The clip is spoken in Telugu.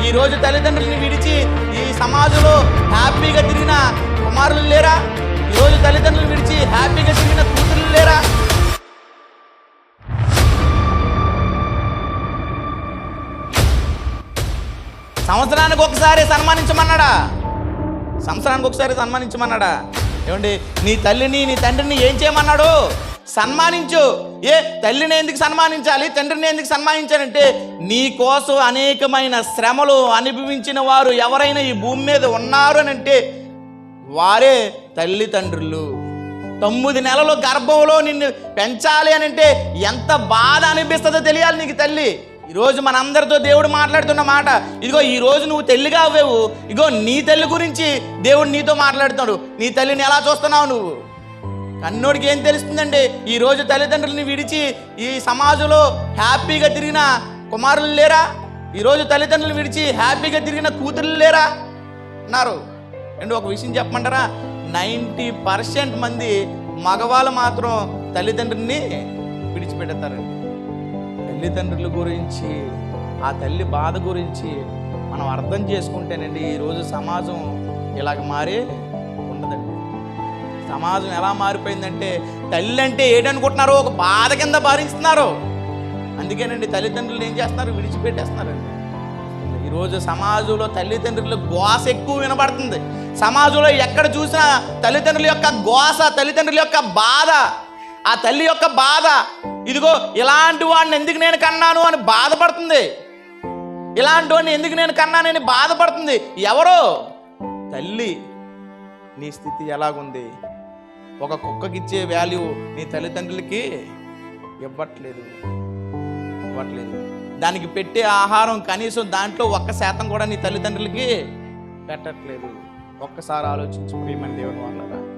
ఈ రోజు తల్లిదండ్రులని విడిచి ఈ సమాజంలో హ్యాపీగా తిరిగిన కుమారులు లేరా? ఈరోజు రోజు విడిచి హ్యాపీగా తిరిగిన కూతురు లేరా? సంవత్సరానికి ఒకసారి సన్మానించమన్నాడా? సంవత్సరానికి ఒకసారి సన్మానించమన్నాడా? ఏమండి నీ తల్లిని నీ తండ్రిని ఏం చేయమన్నాడు? సన్మానించు. ఏ తల్లిని ఎందుకు సన్మానించాలి? తండ్రిని ఎందుకు సన్మానించాలంటే నీ కోసం అనేకమైన శ్రమలు అనుభవించిన వారు ఎవరైనా ఈ భూమి మీద ఉన్నారు అని అంటే వారే తల్లిదండ్రులు. తొమ్మిది నెలలు గర్భంలో నిన్ను పెంచాలి అని అంటే ఎంత బాధ అనిపిస్తుందో తెలియాలి నీకు తల్లి. ఈరోజు మనందరితో దేవుడు మాట్లాడుతున్న మాట ఇదిగో ఈ రోజు నువ్వు తెల్లిగా అవ్వేవు ఇగో నీ తల్లి గురించి దేవుడు నీతో మాట్లాడుతున్నాడు. నీ తల్లిని ఎలా చూస్తున్నావు నువ్వు? కన్నోడికి ఏం తెలుస్తుందండి? ఈ రోజు తల్లిదండ్రులని విడిచి ఈ సమాజంలో హ్యాపీగా తిరిగిన కుమారులు లేరా? ఈరోజు తల్లిదండ్రులు విడిచి హ్యాపీగా తిరిగిన కూతుర్లు లేరా? అన్నారు. అండ్ ఒక విషయం చెప్పమంటారా? నైంటీ పర్సెంట్ మంది మగవాళ్ళు మాత్రం తల్లిదండ్రుల్ని విడిచిపెడతారండి. తల్లిదండ్రుల గురించి ఆ తల్లి బాధ గురించి మనం అర్థం చేసుకుంటేనండి ఈరోజు సమాజం ఇలాగ మారి ఉండదండి. సమాజం ఎలా మారిపోయిందంటే తల్లి అంటే ఏంటనుకుంటున్నారో ఒక బాధ కింద భావిస్తున్నారు అందుకేనండి తల్లిదండ్రులు ఏం చేస్తున్నారు? విడిచిపెట్టేస్తున్నారండి. ఈరోజు సమాజంలో తల్లిదండ్రుల గోస ఎక్కువ వినబడుతుంది. సమాజంలో ఎక్కడ చూసినా తల్లిదండ్రుల యొక్క గోస తల్లిదండ్రుల యొక్క బాధ ఆ తల్లి యొక్క బాధ ఇదిగో ఇలాంటి వాడిని ఎందుకు నేను కన్నాను అని బాధపడుతుంది? ఇలాంటి వాడిని ఎందుకు నేను కన్నానని బాధపడుతుంది? ఎవరో? తల్లి నీ స్థితి ఎలాగుంది? ఒక కుక్కకిచ్చే వాల్యూ నీ తల్లిదండ్రులకి ఇవ్వట్లేదు. ఇవ్వట్లేదు. దానికి పెట్టే ఆహారం కనీసం దాంట్లో ఒక్క శాతం కూడా నీ తల్లిదండ్రులకి పెట్టట్లేదు. ఒక్కసారి ఆలోచించు ప్రియమని దేవుని వాళ్ళగా